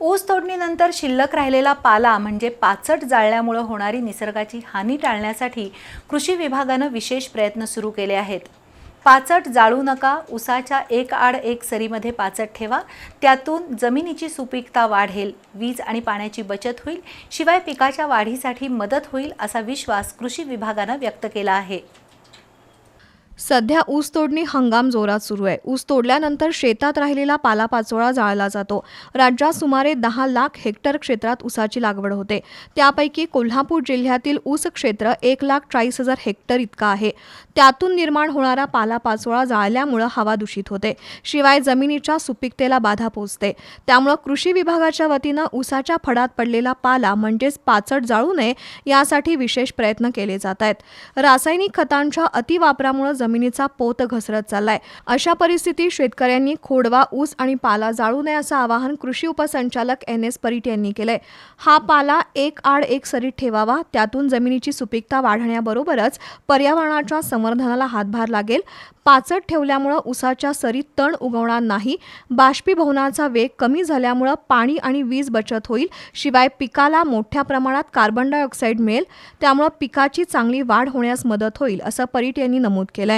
ऊस तोडणीनंतर शिल्लक राहिलेला पाला म्हणजे पाचट जाळल्यामुळे होणारी निसर्गाची हानी टाळण्यासाठी कृषी विभागानं विशेष प्रयत्न सुरू केले आहेत. पाचट जाळू नका ऊसाच्या एक आड एक सरीमध्ये पाचट ठेवा त्यातून जमिनीची सुपीकता वाढेल वीज आणि पाण्याची बचत होईल शिवाय पिकाच्या वाढीसाठी मदत होईल असा विश्वास कृषी विभागानं व्यक्त केला आहे. सध्या ऊस तोडणी हंगाम जोरात सुरू आहे. ऊस तोडल्यानंतर शेतात राहिलेला पालापाचोळा जाळला जातो. राज्यात सुमारे दहा लाख हेक्टर क्षेत्रात ऊसाची लागवड होते. त्यापैकी कोल्हापूर जिल्ह्यातील ऊस क्षेत्र एक लाख चाळीस हजार हेक्टर इतका आहे. त्यातून निर्माण होणारा पालापाचोळा जाळल्यामुळं हवा दूषित होते. शिवाय जमिनीच्या सुपीकतेला बाधा पोचते त्यामुळं कृषी विभागाच्या वतीनं ऊसाच्या फडात पडलेला पाला म्हणजेच पाचट जाळू नये यासाठी विशेष प्रयत्न केले जात आहेत. रासायनिक खतांच्या अतिवापरामुळे जमिनीचा पोत घसरत चाललाय. अशा परिस्थितीत शेतकऱ्यांनी खोडवा ऊस आणि पाला जाळू नये असं आवाहन कृषी उपसंचालक एन एस परीट यांनी केलंय. हा पाला एक आड एक सरीत ठेवावा त्यातून जमिनीची सुपीकता वाढण्याबरोबरच पर्यावरणाच्या संवर्धनाला हातभार लागेल. पाचट ठेवल्यामुळं उसाच्या सरीत तण उगवणार नाही. बाष्पीभवनाचा वेग कमी झाल्यामुळं पाणी आणि वीज बचत होईल. शिवाय पिकाला मोठ्या प्रमाणात कार्बन डायऑक्साईड मिळेल. त्यामुळं पिकाची चांगली वाढ होण्यास मदत होईल असं परीट यांनी नमूद केलं